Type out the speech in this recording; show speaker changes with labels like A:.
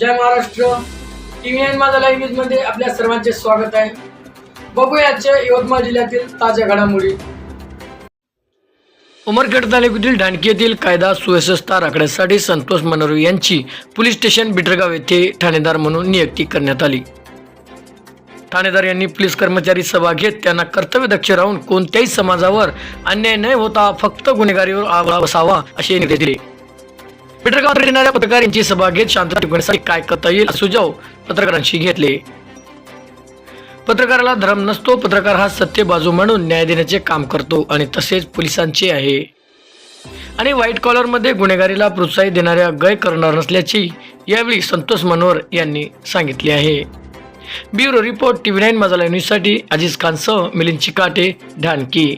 A: जय Maharashtra. T V N Majha live न्यूजमध्ये आपल्या सर्वांचे स्वागत आहे. बघूयाच्या यवतमाळ जिल्ह्यातील ताज्या घडामोडी. उमरखेड तालुक्यातील ढाणकी येथील कायदा सुव्यवस्था राखण्यासाठी संतोष मनोरे यांची पोलीस स्टेशन बिटरगाव येथे ठाणेदार म्हणून नियुक्ती करण्यात आली. ठाणेदार यांनी पोलीस कर्मचारी सभा घेत त्यांना कर्तव्यदक्ष राहून कोणत्याही समाजावर अन्याय न होता फक्त गुन्हेगारीवर आळा बसावा असे निर्देश दिले. पेटरगावात येणाऱ्या पत्रकार यांची सभा घेत शांतता टिकवण्यासाठी काय करता येईल सुझाव पत्रकारांशी घेतले. पत्रकाराला धर्म नसतो पत्रकार हा सत्य बाजू म्हणून न्याय देण्याचे काम करतो आणि तसेच पोलिसांचे आहे. आणि व्हाईट कॉलरमध्ये गुन्हेगारीला प्रोत्साहित देणाऱ्या गय करणार नसल्याची यावेळी संतोष मनोहर यांनी सांगितले आहे. Bureau report T V nine Majha न्यूजसाठी अजिज खानसह मिलिंद चिकाटे ढानकी